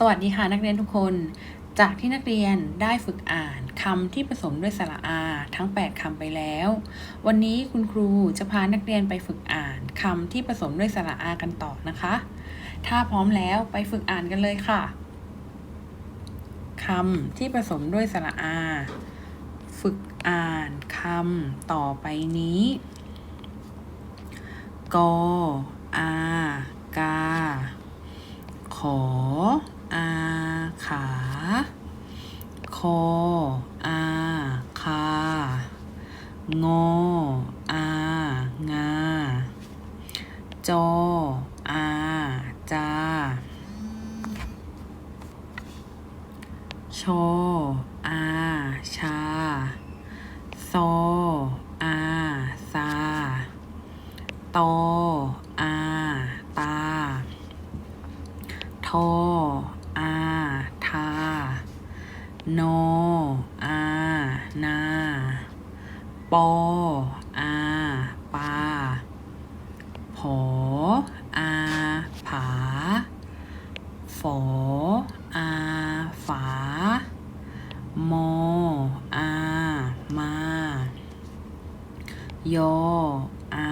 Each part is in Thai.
สวัสดีค่ะนักเรียนทุกคน จากที่นักเรียนได้ฝึกอ่านคำที่ผสมด้วยสระอา ทั้ง 8คำไปแล้ว วันนี้คุณครูจะพานักเรียนไปฝึกอ่านคำที่ผสมด้วยสระอากันต่อนะคะ ถ้าพร้อมแล้วไปฝึกอ่านกันเลยค่ะคำที่ผสมด้วยสระอา ฝึกอ่านคำต่อไปนี้กอากาขอ ขา คอ อา คา งอ อา งา จอ อา จา ชอ อา ชา ซอ อา ซา ตอ อา ตา ทอ อา ทา โน อา นา ปอ อา ปา ผอ อา ผา ฝอ อา ฝา มอ อา มายอ อา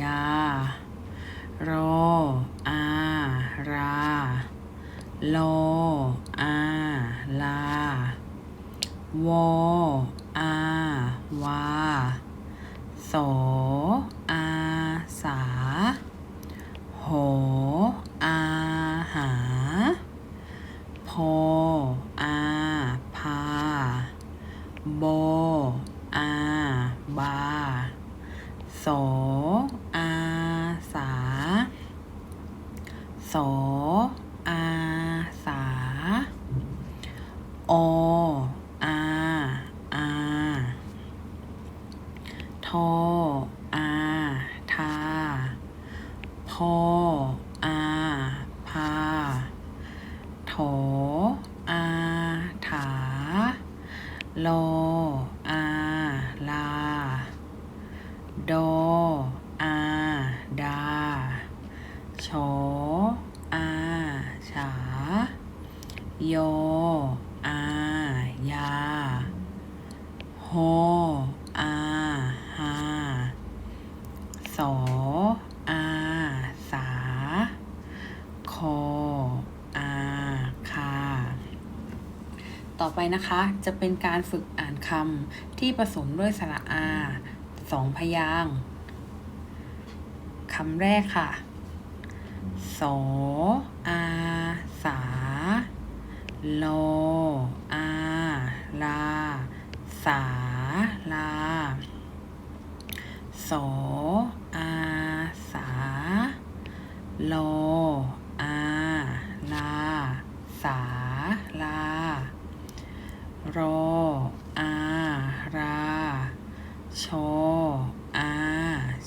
ยารออาร ลออาลาวออาวาสออาสาหออาหาพออาพาบออาบาสออาสาสอ อา สา อ อา อา ท ออา ทา พอ อา พา ถอ อา ถา ลอ อา ลา ดอ อา ดา ชอ อา ฉา ยอ อา ยา หอ อา หา สออาสา คอ อาคา ต่อไปนะคะจะเป็นการฝึกอ่านคำที่ผสมด้วยสระอาสองพยางคำแรกค่ะ สออาสาโลออาลา สาลา สอ อา สา โลออา ลา สา ลารออา ราชออา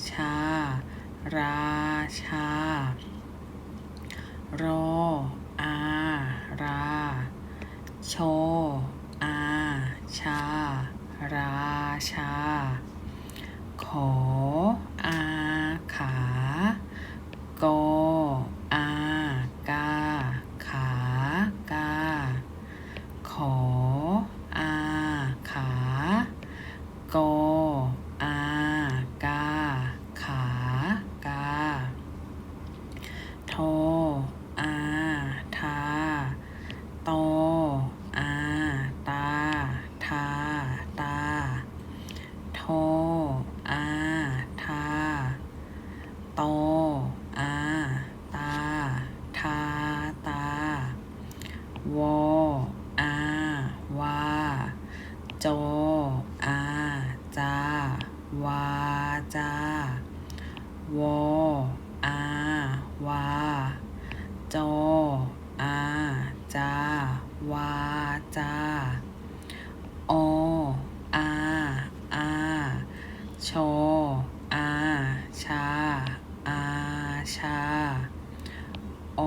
ชา ราชารออา ราชออา ชา ราชา ขอ อา ขา กอ อา กา ขา กา ขอ อา ขา กอ อา กา ขา กา ทออาทาตออาตาทาตาทออาทาตออาตาทาตาวออาวาจออาจาวาจาวออา วา จอ อา จา วา จา อ อา อา ชอ อา ชา อาชา อ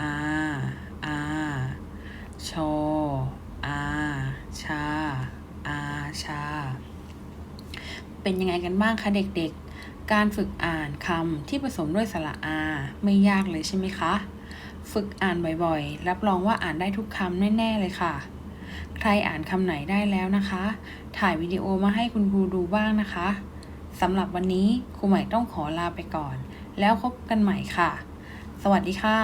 อา อา ชอ อา ชา อาชา เป็นยังไงกันบ้างคะเด็กๆ การฝึกอ่านคำที่ผสมด้วยสระอา ไม่ยากเลยใช่ไหมคะ ฝึกอ่านบ่อยๆ รับรองว่าอ่านได้ทุกคำแน่ ๆ เลยค่ะ ใครอ่านคำไหนได้แล้วนะคะ ถ่ายวิดีโอมาให้คุณครูดูบ้างนะคะสำหรับวันนี้ครูใหม่ต้องขอลาไปก่อน แล้วพบกันใหม่ค่ะ สวัสดีค่ะ